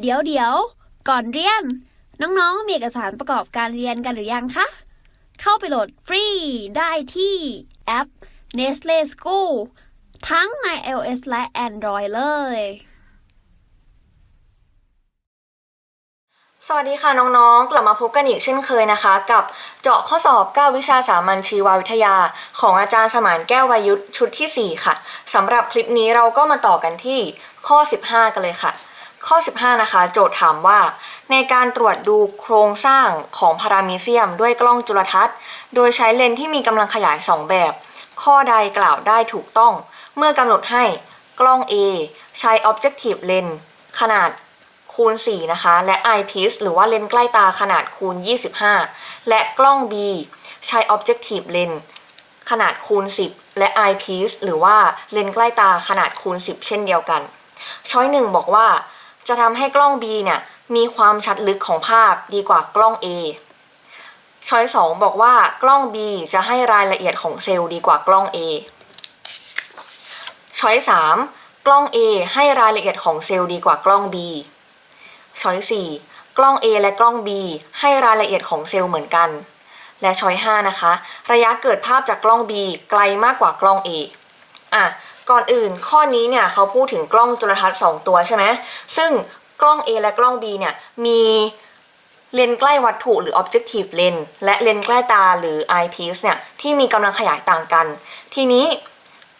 เดี๋ยวเดี๋ยว ก่อนเรียน น้องๆ มีเอกสารประกอบการเรียนกันหรือยังคะ เข้าไปโหลดฟรีได้ที่แอป Nestle School ทั้งใน iOS และ Android เลย สวัสดีค่ะน้องๆ กลับมาพบกันอีกเช่นเคยนะคะ กับเจาะข้อสอบ 9 วิชาสามัญชีววิทยา ของอาจารย์สมานแก้ววายุทธชุดที่ 4 ค่ะสำหรับคลิปนี้เราก็มาต่อกันที่ข้อ 15 กันเลยค่ะ ข้อ 15 นะคะ โจทย์ถามว่า ในการตรวจดูโครงสร้างของพารามีเซียมด้วยกล้องจุลทรรศน์ โดยใช้เลนส์ที่มีกำลังขยาย 2 แบบ ข้อใดกล่าวได้ถูกต้อง เมื่อกำหนดให้กล้อง A ใช้ objective lens ขนาดคูณ 4 นะคะ และ eyepiece หรือว่าเลนส์ใกล้ตาขนาดคูณ 25 และกล้อง B ใช้ objective lens ขนาดคูณ 10 และ eyepiece หรือว่าเลนส์ใกล้ตาขนาดคูณ 10 เช่นเดียวกัน ช้อยหนึ่งบอกว่า จะทำให้กล้อง B เนี่ยมีความชัดลึกของภาพดีกว่ากล้อง A ช้อยสองบอกว่ากล้อง B จะให้รายละเอียดของเซลล์ดีกว่ากล้อง A ช้อยสามกล้อง A ให้รายละเอียดของเซลล์ดีกว่ากล้อง B ช้อย4กล้อง A และกล้อง B ให้รายละเอียดของเซลล์เหมือนกัน และช้อย5นะคะ ระยะเกิดภาพจากกล้อง B ไกลมากกว่ากล้อง A อะ ก่อนอื่นข้อนี้เนี่ยเขาพูดถึงกล้องจุลทรรศน์ 2 ตัวใช่ไหมซึ่งกล้อง A และกล้อง B เนี่ยมีเลนใกล้วัตถุหรือ objective lens และเลนใกล้ตาหรือ eyepiece เนี่ยที่มีกำลังขยายต่างกัน ทีนี้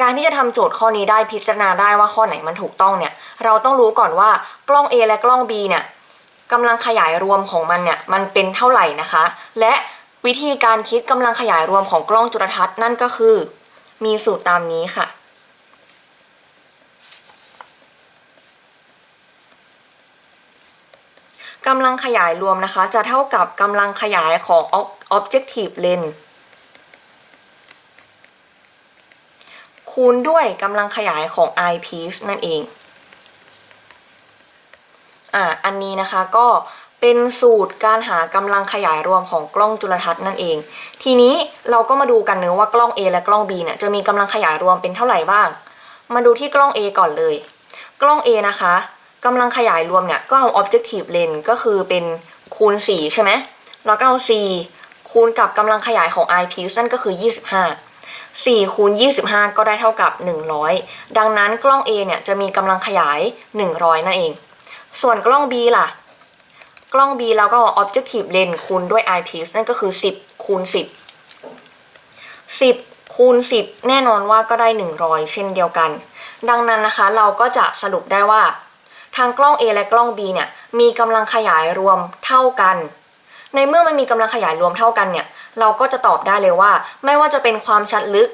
การที่จะทำโจทย์ข้อนี้ได้พิจารณาได้ว่าข้อไหนมันถูกต้องเนี่ย เราต้องรู้ก่อนว่ากล้อง A และกล้อง B เนี่ยกำลังขยายรวมของมันเนี่ยมันเป็นเท่าไหร่นะคะ และวิธีการคิดกำลังขยายรวมของกล้องจุลทรรศน์นั่นก็คือ มีสูตรตามนี้ค่ะ กำลังขยายรวมนะคะ จะเท่ากับกำลังขยายของ objective lens คูณด้วยกำลังขยายของ eyepiece นั่นเอง อ่า อันนี้นะคะก็เป็นสูตรการหากำลังขยายรวมของกล้องจุลทรรศน์นั่นเอง ทีนี้เราก็มาดูกันเนื้อว่ากล้อง A และกล้อง B เนี่ยจะมีกำลังขยายรวมเป็นเท่าไหร่บ้าง มาดูที่กล้อง A ก่อนเลย กล้อง A นะคะ กำลังขยายรวมเนี่ยก็เอา objective lens ก็คือเป็นคูณ 4 ใช่ไหมแล้วก็เอา 4 คูณกับกำลังขยายของ eyepiece นั่นก็คือ 25 4คูณ25 ก็ได้เท่ากับ 100 ดังนั้นกล้อง A เนี่ยจะมีกำลังขยาย 100 นั่นเอง ส่วนกล้อง B ล่ะ กล้อง B เราก็เอา objective lens คูณด้วย eyepiece นั่นก็คือ 10 คูณ 10 10 คูณ 10 แน่นอนว่าก็ได้ 100 เช่นเดียวกัน ดังนั้นนะคะเราก็จะสรุปได้ว่า ทางกล้อง A และกล้อง B เนี่ยมีกำลังขยายรวมเท่ากัน ในเมื่อมันมีกำลังขยายรวมเท่ากันเนี่ยเราก็จะตอบได้เลยว่า ไม่ว่าจะเป็นความชัดลึก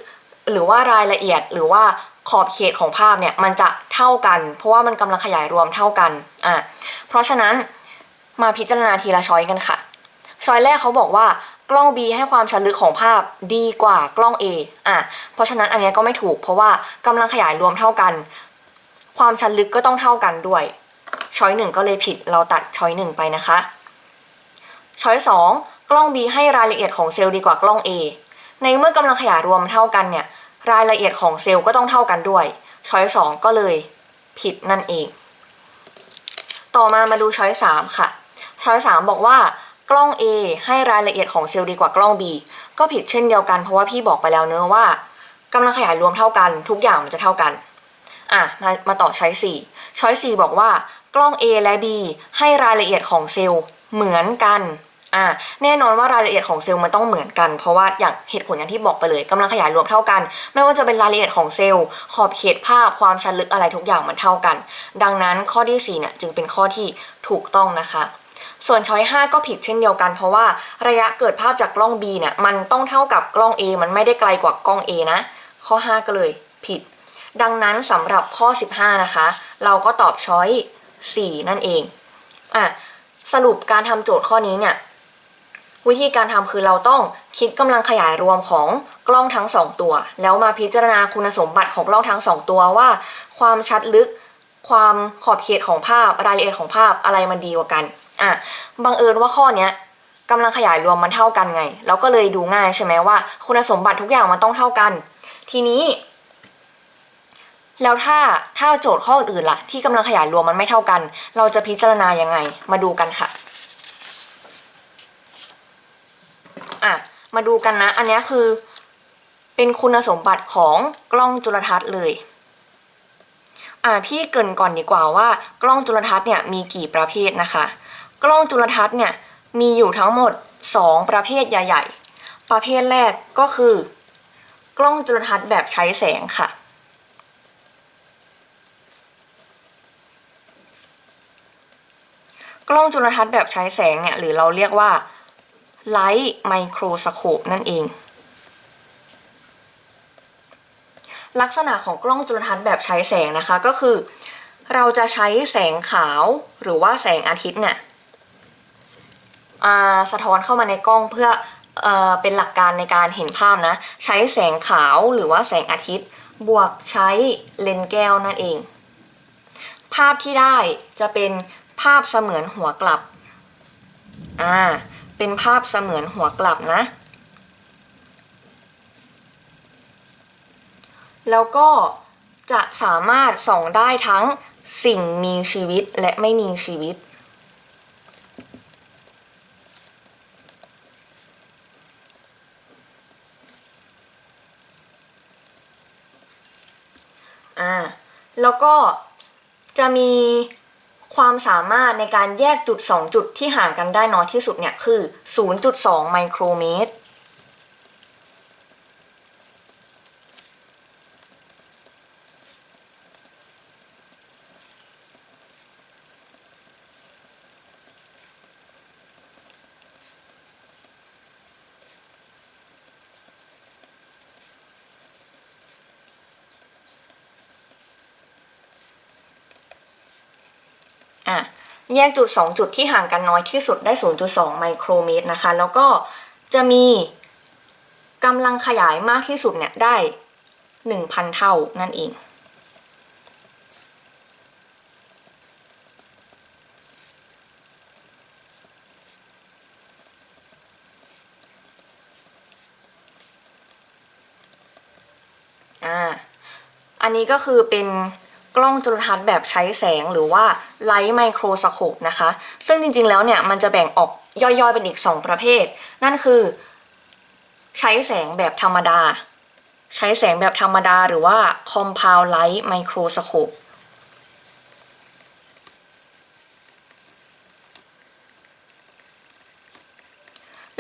หรือว่ารายละเอียดหรือว่าขอบเขตของภาพเนี่ยมันจะเท่ากัน เพราะว่ามันกำลังขยายรวมเท่ากันอะเพราะฉะนั้นมาพิจารณาทีละช้อยกันค่ะช้อยแรกเขาบอกว่ากล้อง B ให้ความชัดลึกของภาพดีกว่ากล้อง A อะเพราะฉะนั้นอันนี้ก็ไม่ถูกเพราะว่ากำลังขยายรวมเท่ากัน ความชัดลึกก็ต้องเท่ากันด้วย ช้อยหนึ่งก็เลยผิดเราตัดช้อยหนึ่งไปนะคะ ช้อยสองกล้อง B ให้รายละเอียดของเซลล์ดีกว่ากล้อง A ในเมื่อกำลังขยายรวมเท่ากันเนี่ยรายละเอียดของเซลล์ก็ต้องเท่ากันด้วย ช้อยสองก็เลยผิดนั่นเอง ต่อมามาดูช้อยสามค่ะ ช้อยสามบอกว่ากล้อง A ให้รายละเอียดของเซลล์ดีกว่ากล้อง B ก็ผิดเช่นเดียวกันเพราะว่าพี่บอกไปแล้วเนอะว่ากำลังขยายรวมเท่ากัน ทุกอย่างมันจะเท่ากัน อะมามาต่อช้อยสี่ช้อยสี่บอกว่ากล้อง A และ B ให้รายละเอียดของเซลล์เหมือนกันอะแน่นอนว่ารายละเอียดของเซลล์มันต้องเหมือนกัน เพราะว่าอย่างเหตุผลอย่างที่บอกไปเลยกำลังขยายรวมเท่ากัน ไม่ว่าจะเป็นรายละเอียดของเซลล์ ขอบเขตภาพความชัดลึกอะไรทุกอย่างมันเท่ากัน ดังนั้นข้อที่4เนี่ยจึงเป็นข้อที่ถูกต้องนะคะ ส่วนช้อย 5 ก็ผิดเช่นเดียวกัน เพราะว่าระยะเกิดภาพจากกล้อง B เนี่ยมันต้องเท่ากับกล้อง A มันไม่ได้ไกลกว่ากล้อง A นะ ข้อ 5 ก็เลยผิด ดังนั้นสำหรับข้อ 15 นะคะ เราก็ตอบช้อย 4 นั่นเองอะสรุปการทำโจทย์ข้อนี้เนี่ย วิธีการทำคือเราต้องคิดกำลังขยายรวมของกล้องทั้ง 2 ตัว แล้วมาพิจารณาคุณสมบัติของกล้องทั้ง 2 ตัวว่า ความชัดลึก ความขอบเขตของภาพรายละเอียดของภาพอะไรมันดีกว่ากันอะบังเอิญว่าข้อเนี้ยกำลังขยายรวมมันเท่ากันไง เราก็เลยดูง่ายใช่ไหมว่า คุณสมบัติทุกอย่างมันต้องเท่ากัน ทีนี้ แล้วถ้าถ้าโจทย์ข้ออื่นล่ะ ที่กำลังขยายรวมมันไม่เท่ากัน เราจะพิจารณายังไง มาดูกันค่ะอะ มาดูกันนะ อันนี้คือ เป็นคุณสมบัติของกล้องจุลทรรศน์เลยอะพี่เกินก่อนดีกว่าว่า กล้องจุลทรรศน์เนี่ยมีกี่ประเภทนะคะ กล้องจุลทรรศน์เนี่ยมีอยู่ทั้งหมด 2 ประเภทใหญ่ ๆ ประเภทแรกก็คือ กล้องจุลทรรศน์แบบใช้แสงค่ะ กล้องจุลทรรศน์แบบใช้แสงเนี่ย หรือเราเรียกว่าไลท์ไมโครสโคปนั่นเอง ลักษณะของกล้องจุลทรรศน์แบบใช้แสงนะคะก็คือ เราจะใช้แสงขาวหรือว่าแสงอาทิตย์เนี่ยสะท้อนเข้ามาในกล้องเพื่ออเป็นหลักการในการเห็นภาพนะ ใช้แสงขาวหรือว่าแสงอาทิตย์ บวกใช้เลนส์แก้วนั่นเอง ภาพที่ได้จะเป็น ภาพเสมือนหัวกลับ อ่า เป็นภาพเสมือนหัวกลับนะ แล้วก็จะสามารถส่องได้ทั้งสิ่งมีชีวิตและไม่มีชีวิต อ่า แล้วก็จะมี ความสามารถในการแยกจุด 2 จุดที่ห่างกันได้น้อยที่สุดเนี่ยคือ 0.2 ไมโครเมตร อะ แยกจุด 2 จุดที่ห่างกันน้อยที่สุดได้ 0.2 ไมโครเมตรนะคะ แล้วก็จะมีกำลังขยายมากที่สุดเนี่ยได้ 1,000 เท่านั่นเอง อ่า อันนี้ก็คือเป็น กล้องจุลทรรศน์แบบใช้แสงหรือว่าไลท์ไมโครสโคปนะคะ ซึ่งจริงๆแล้วเนี่ยมันจะแบ่งออกย่อยๆเป็นอีก 2 ประเภท นั่นคือ ใช้แสงแบบธรรมดา ใช้แสงแบบธรรมดาหรือว่า compound light microscope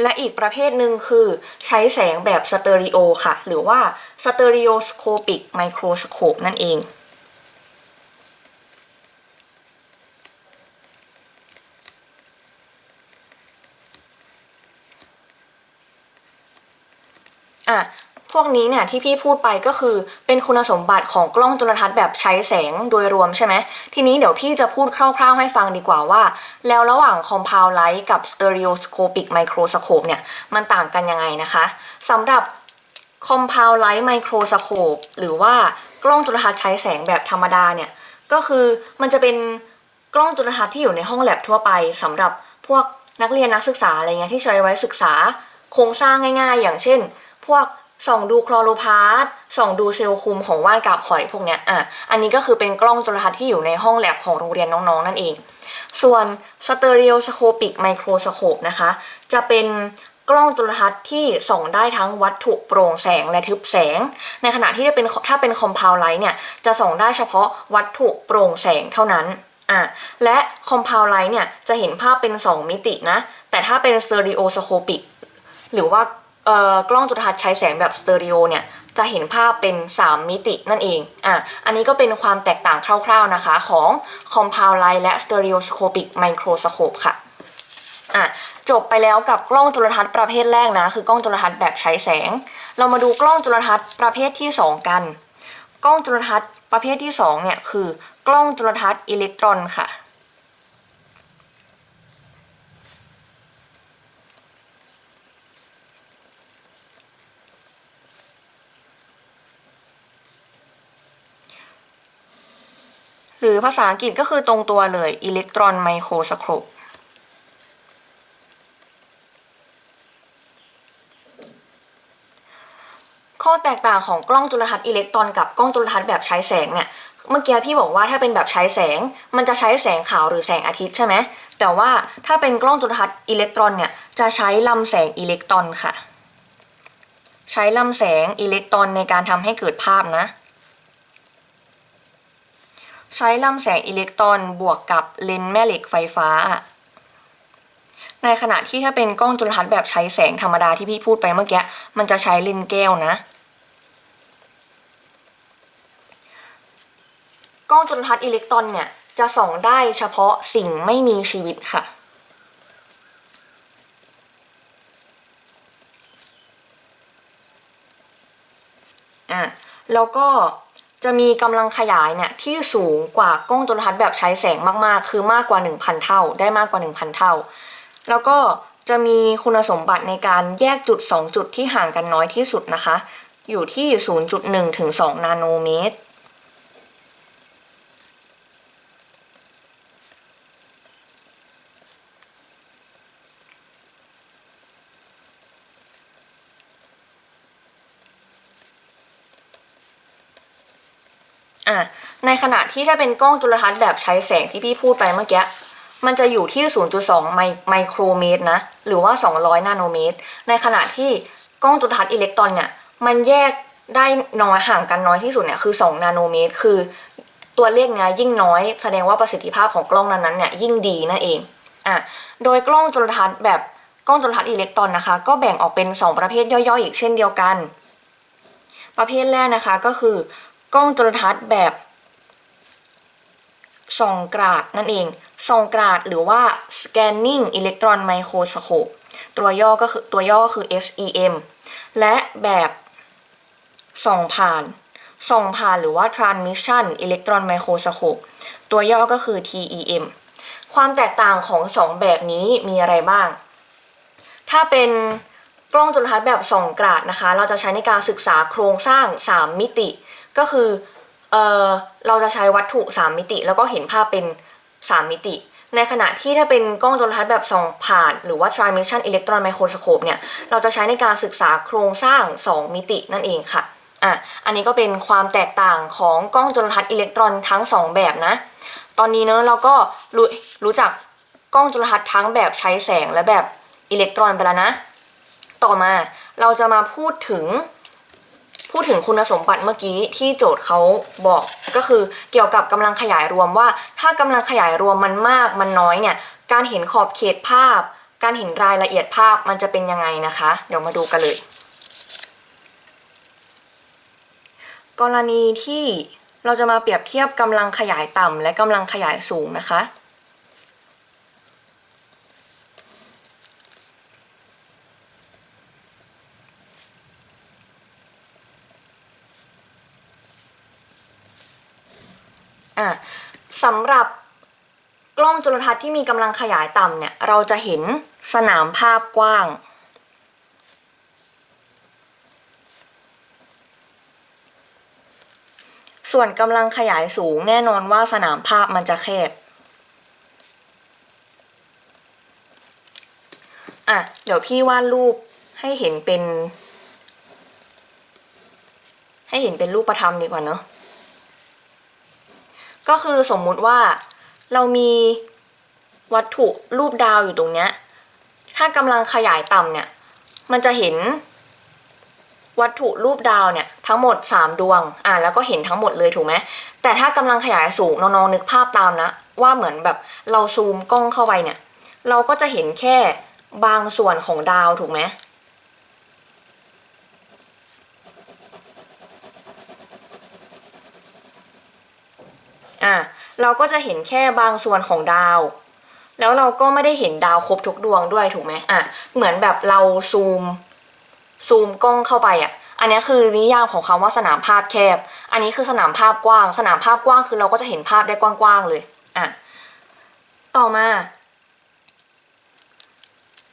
และอีกประเภทหนึ่งคือใช้แสงแบบสเตอริโอค่ะ หรือว่า stereoscopic microscope นั่นเอง อะ พวก นี้เนี่ยที่พี่พูดไปก็คือเป็นคุณสมบัติของกล้องจุลทรรศน์แบบใช้แสงโดยรวมใช่ไหมทีนี้เดี๋ยวพี่จะพูดคร่าวๆให้ฟังดีกว่าว่า แล้วระหว่าง compound light กับ stereoscopic microscope เนี่ยมันต่างกันยังไงนะคะสำหรับ compound light microscope หรือว่ากล้องจุลทรรศน์ใช้แสงแบบธรรมดาเนี่ยก็คือมันจะเป็นกล้องจุลทรรศน์ที่อยู่ในห้องแลบทั่วไปสำหรับพวกนักเรียนนักศึกษาอะไรเงี้ยที่ใช้ไว้ศึกษาโครงสร้างง่าย ๆ อย่างเช่น พวก ส่องดูคลอโรพาสต์ส่องดูเซลล์คุมของว่านกาบหอยพวกเนี้ยอะอันนี้ก็คือเป็นกล้องจุลทรรศน์ที่อยู่ในห้องแลบของโรงเรียนน้องๆ นั่นเอง ส่วน stereoscopic microscope นะคะ จะเป็นกล้องจุลทรรศน์ที่ส่องได้ทั้งวัตถุโปร่งแสงและทึบแสง ในขณะที่ถ้าเป็นถ้าเป็น compound light เนี่ยจะส่องได้เฉพาะวัตถุโปร่งแสงเท่านั้นอะและ compound light เนี่ยจะเห็นภาพเป็น 2 มิตินะ แต่ถ้าเป็น stereoscopic หรือว่า กล้องจุลทรรศน์ใช้แสงแบบสเตอริโอเนี่ยจะเห็นภาพเป็น 3 มิตินั่นเอง อะ อันนี้ก็เป็นความแตกต่างคร่าวๆนะคะของ compound light และ stereoscopic microscope ค่ะ อะ จบไปแล้วกับกล้องจุลทรรศน์ประเภทแรกนะ คือกล้องจุลทรรศน์แบบใช้แสง เรามาดูกล้องจุลทรรศน์ประเภทที่ 2 กัน กล้องจุลทรรศน์ประเภทที่ 2 เนี่ยคือกล้องจุลทรรศน์อิเล็กตรอนค่ะ หรือภาษาอังกฤษก็คือตรงตัวเลยอิเล็กตรอนไมโครสโคปข้อแตกต่างของกล้องจุลทรรศน์อิเล็กตรอนกับกล้องจุลทรรศน์แบบใช้แสงเนี่ยเมื่อกี้พี่บอกว่าถ้าเป็นแบบใช้แสง มันจะใช้แสงขาวหรือแสงอาทิตย์ใช่ไหมแต่ว่าถ้าเป็นกล้องจุลทรรศน์อิเล็กตรอนเนี่ยจะใช้ลำแสงอิเล็กตรอนค่ะ ใช้ลำแสงอิเล็กตรอนในการทำให้เกิดภาพนะ ใช้ลำแสงอิเล็กตรอนบวกกับเลนส์แม่เหล็กไฟฟ้า ในขณะที่ถ้าเป็นกล้องจุลทรรศน์แบบใช้แสงธรรมดาที่พี่พูดไปเมื่อกี้มันจะใช้เลนส์แก้วนะ กล้องจุลทรรศน์อิเล็กตรอนเนี่ยจะส่องได้เฉพาะสิ่งไม่มีชีวิตค่ะอะแล้วก็ จะมีกำลังขยายเนี่ยที่สูงกว่ากล้องจุลทรรศน์แบบใช้แสงมากๆ คือมากกว่า 1,000 เท่า ได้มากกว่า 1,000 เท่า แล้วก็จะมีคุณสมบัติในการแยกจุด 2 จุดที่ห่างกันน้อยที่สุดนะคะ อยู่ที่ 0.1 ถึง 2 นาโนเมตร อะ ใน ขณะที่ถ้าเป็นกล้องจุลทรรศน์แบบใช้แสงที่พี่พูดไปเมื่อกี้มันจะอยู่ที่ 0.2 ไมไมโครเมตรนะ หรือว่า 200 นาโนเมตร ในขณะที่กล้องจุลทรรศน์อิเล็กตรอนเนี่ย มันแยกได้น้อยห่างกันน้อยที่สุดเนี่ยคือ 2 นาโนเมตร คือตัวเลขเนี้ยยิ่งน้อยแสดงว่าประสิทธิภาพของกล้องนั้นๆเนี่ยยิ่งดีนั่นเอง อะ โดยกล้องจุลทรรศน์แบบกล้องจุลทรรศน์อิเล็กตรอนนะคะ ก็แบ่งออกเป็น 2 ประเภทย่อยๆ อีกเช่นเดียวกัน ประเภทแรกนะคะก็คือกล้องจุลทรรศน์แบบ ส่องกราดนั่นเองส่องกราดหรือว่า scanning electron microscope ตัวย่อก็คือตัวย่อก็คือ SEM และแบบส่องผ่านส่องผ่านหรือว่า transmission electron microscope ตัวย่อก็คือ TEM ความแตกต่างของสองแบบนี้มีอะไรบ้าง ถ้าเป็นกล้องจุลทรรศน์แบบส่องกราดนะคะ เราจะใช้ในการศึกษาโครงสร้าง 3 มิติ ก็คือ เออเราจะใช้วัตถุ3มิติ แล้วก็เห็นภาพเป็น 3 มิติ ในขณะที่ถ้าเป็นกล้องจุลทรรศน์แบบส่องผ่าน หรือว่า transmission electron microscope เนี่ย เราจะใช้ในการศึกษาโครงสร้าง 2 มิตินั่นเองค่ะอะ อันนี้ก็เป็นความแตกต่างของกล้องจุลทรรศน์อิเล็กตรอนทั้ง 2 แบบนะ ตอนนี้เนอะเราก็รู้รู้จักกล้องจุลทรรศน์ทั้งแบบใช้แสงและแบบอิเล็กตรอนไปแล้วนะ ต่อมาเราจะมาพูดถึง พูดถึงคุณสมบัติเมื่อกี้ที่โจทย์เขาบอกก็คือเกี่ยวกับกำลังขยายรวมว่า ถ้ากำลังขยายรวมมันมากมันน้อยเนี่ยการเห็นขอบเขตภาพ การเห็นรายละเอียดภาพมันจะเป็นยังไงนะคะ เดี๋ยวมาดูกันเลย กรณีที่เราจะมาเปรียบเทียบกำลังขยายต่ำและกำลังขยายสูงนะคะ อะสำหรับ กล้องจุลทรรศน์ที่มีกำลังขยายต่ำเนี่ยเราจะเห็นสนามภาพกว้าง ส่วนกำลังขยายสูงแน่นอนว่าสนามภาพมันจะแคบอะเดี๋ยวพี่วาดรูปให้เห็นเป็น ให้เห็นเป็นรูปประธรรมดีกว่าเนอะก็คือสมมุติว่าเรามี วัตถุรูปดาวอยู่ตรงเนี้ย ถ้ากำลังขยายต่ำเนี่ย มันจะเห็น วัตถุรูปดาวเนี่ย ทั้งหมด 3 ดวง อ่าแล้วก็เห็นทั้งหมดเลยถูกไหมแต่ถ้ากำลังขยายสูงน้องๆนึกภาพตามนะ ว่าเหมือนแบบเราซูมกล้องเข้าไปเนี่ย เราก็จะเห็นแค่บางส่วนของดาวถูกไหมอะเราก็จะเห็นแค่บางส่วนของดาว แล้วเราก็ไม่ได้เห็นดาวครบทุกดวงด้วยถูกไหมอะเหมือนแบบเราซูม ซูมกล้องเข้าไปอะ อันนี้คือนิยามของคำว่าสนามภาพแคบ อันนี้คือสนามภาพกว้าง สนามภาพกว้างคือเราก็จะเห็นภาพได้กว้างๆเลยอะต่อมา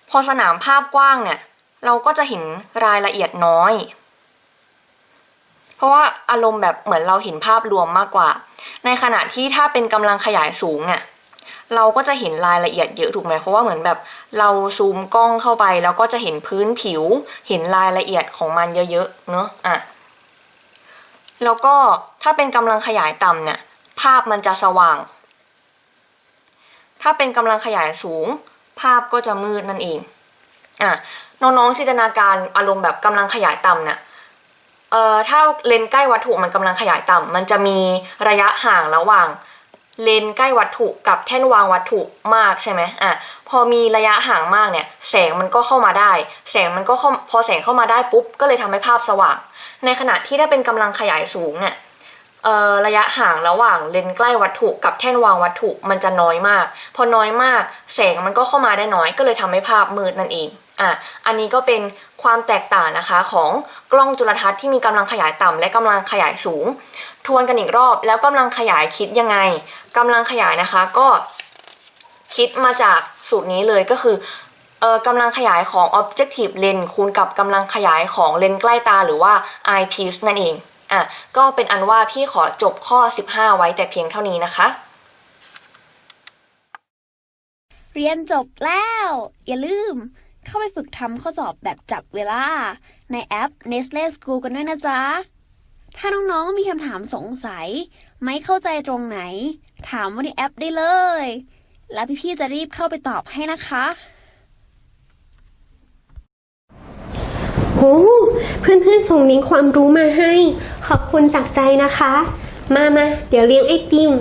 พอสนามภาพกว้างเนี่ย เราก็จะเห็นรายละเอียดน้อย เพราะว่าอารมณ์แบบเหมือนเราเห็นภาพรวมมากกว่า ในขณะที่ถ้าเป็นกำลังขยายสูงเนี่ย เราก็จะเห็นรายละเอียดเยอะถูกไหมเพราะว่าเหมือนแบบเราซูมกล้องเข้าไป แล้วก็จะเห็นพื้นผิว เห็นรายละเอียดของมันเยอะๆเนอะอะแล้วก็ถ้าเป็นกำลังขยายต่ำเนี่ยภาพมันจะสว่าง ถ้าเป็นกำลังขยายสูง ภาพก็จะมืดนั่นเองอะน้องๆจินตนาการอารมณ์แบบกำลังขยายต่ำน่ะเอ่อถ้าเลนใกล้วัตถุมันกำลังขยายต่ำมันจะมีระยะห่างระหว่าง เลนใกล้วัตถุกับแท่นวางวัตถุมากใช่ไหมอะพอมีระยะห่างมากเนี่ยแสงมันก็เข้ามาได้ แสงมันก็พอแสงเข้ามาได้ปุ๊บก็เลยทำให้ภาพสว่าง ในขณะที่ถ้าเป็นกำลังขยายสูงเนี่ยระยะห่างระหว่างเลนใกล้วัตถุกับแท่นวางวัตถุมันจะน้อยมาก พอน้อยมาก แสงมันก็เข้ามาได้น้อยก็เลยทำให้ภาพมืดนั่นเอง อะอันนี้ก็เป็นความแตกต่างนะคะของกล้องจุลทรรศน์ที่มีกำลังขยายต่ำและกำลังขยายสูง ทวนกันอีกรอบแล้วกำลังขยายคิดยังไงกำลังขยายนะคะก็คิดมาจากสูตรนี้เลยก็คือเอ่อกำลังขยายของ objective lens คูณกับกำลังขยายของเลนส์ใกล้ตาหรือว่า eyepiece นั่นเองอะก็เป็นอันว่าพี่ขอจบข้อ 15 ไว้แต่เพียงเท่านี้นะคะ เรียนจบแล้ว อย่าลืม เข้าไปฝึกทำข้อสอบแบบจับเวลา ในแอป Nestle School กันด้วยนะจ๊ะ ถ้าน้องๆมีคำถามสงสัย ไม่เข้าใจตรงไหน ถามว่าในแอปได้เลย แล้วพี่ๆจะรีบเข้าไปตอบให้นะคะโหเพื่อนๆส่งลิงก์ความรู้มาให้ ขอบคุณจากใจนะคะ มามาเดี๋ยวเลี้ยงไอติม